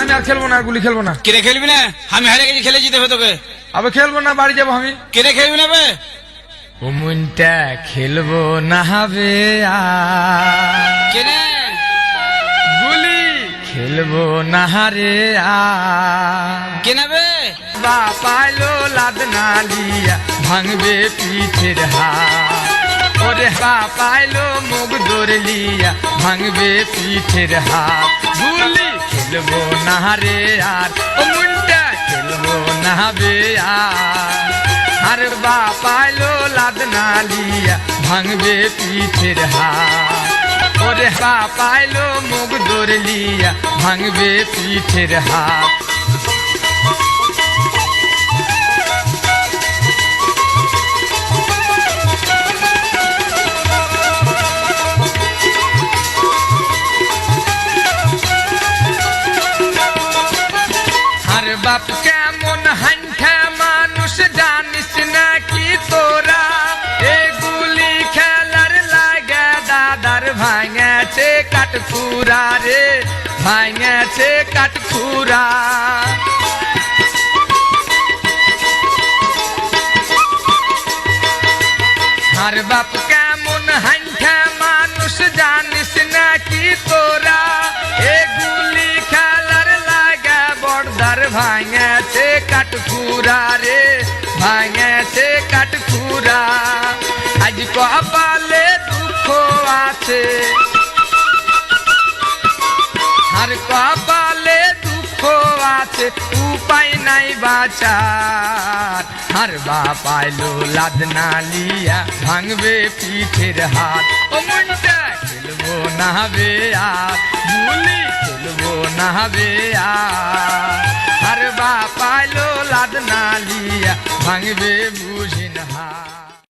আমি আর খেলব না গুলি খেলব না। কেনে খেলবি না? আমি হারে গেছি খেলে জিতে তোকে। আবে খেলব না বাড়ি যাব আমি। কেনে খেলবি না বে? উমনটা খেলব না হবে কেনে? গুলি খেলব না রে আর। কেনে বে? বা পাইলো লাদ নালিয়া ভাঙবে পিঠের হা ওরে বা পাইলো মুখ দৌড়লিয়া ভাঙবে পিঠের হাত খেলব না রে আর। ও মুন্ডা, খেলব না বে আর। আর বা লাদ নালিয়া, ভাঙবে পিঠের হাত ওরে বা পাইলো মুখ দৌড়লিয়া ভাঙবে পিঠের হাত বাপ কেমন হান্ঠা মানুষ জানিস নাকি তোরা? এগুলি খেলার লাগা দাদার ভাঙেছে কাঠপুরা রে, ভাঙেছে কাঠপুরা আর বাপ কেমন হান্ঠা মানুষ জানিস নাকি তোরা? বর্দার ভাঙেছে কাঠপুরা রে, ভাঙেছে কাঠপুরা আজ কপালে দুঃখ আছে। আর কপালে দুঃখ আছে, উপায় নাই বাঁচার। আর বাপাইলো লাদ নালিয়া ভাঙবে পিঠের হাত। ও মনটা খেলব না বে আর গুলি খেলব না বে আর। লাদ নালিয়া ভাঙবে বুঝিন হাত